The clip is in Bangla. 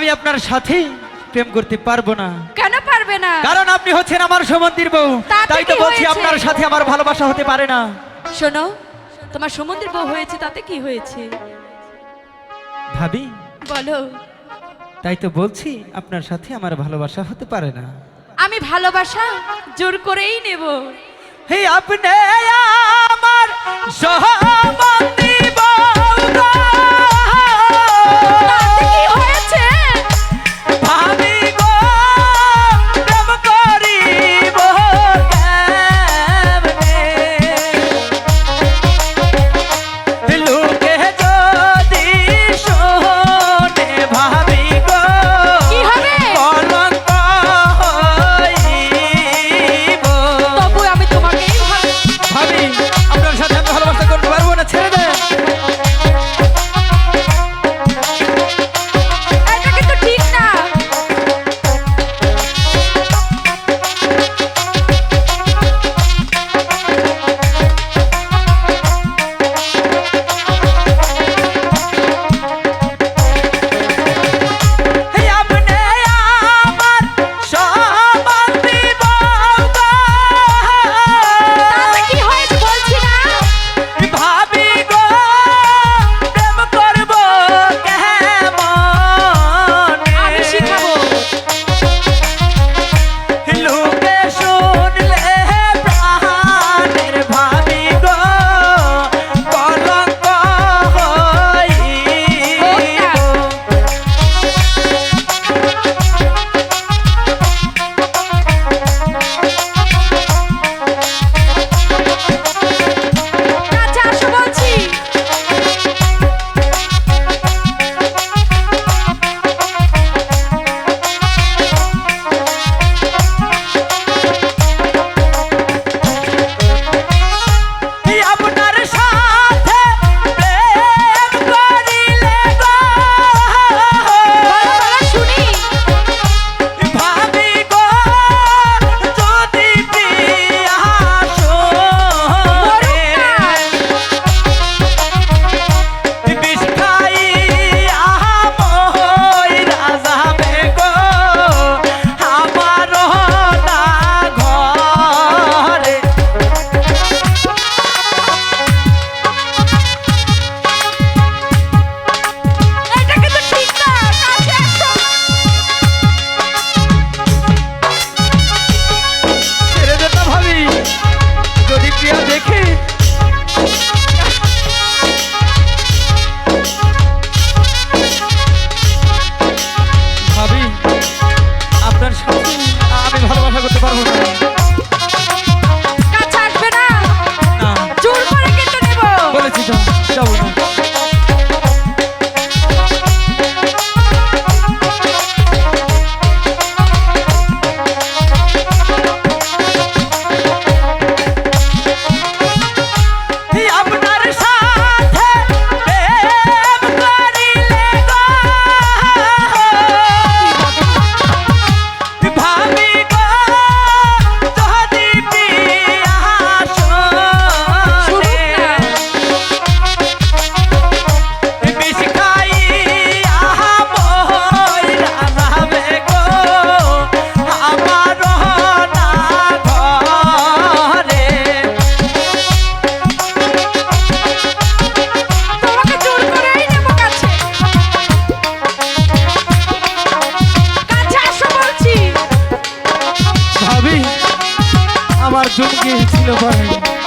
আমি আপনার সাথে প্রেম করতে পারব না। কেন পারবে না? কারণ আপনি হচ্ছেন আমার সুমন্দির বউ। তাই তো বলছি আপনার সাথে আমার ভালোবাসা হতে পারে না। শোনো তোমার সুমন্দির বউ হয়েছে তাতে কি হয়েছে? ভাবি? বলো। তাই তো বলছি আপনার সাথে আমার ভালোবাসা হতে পারে না। আমি ভালোবাসা জোর করেই নেব। হে আপনি আমার সহমন্দ ঝুমকি ছিল ভাই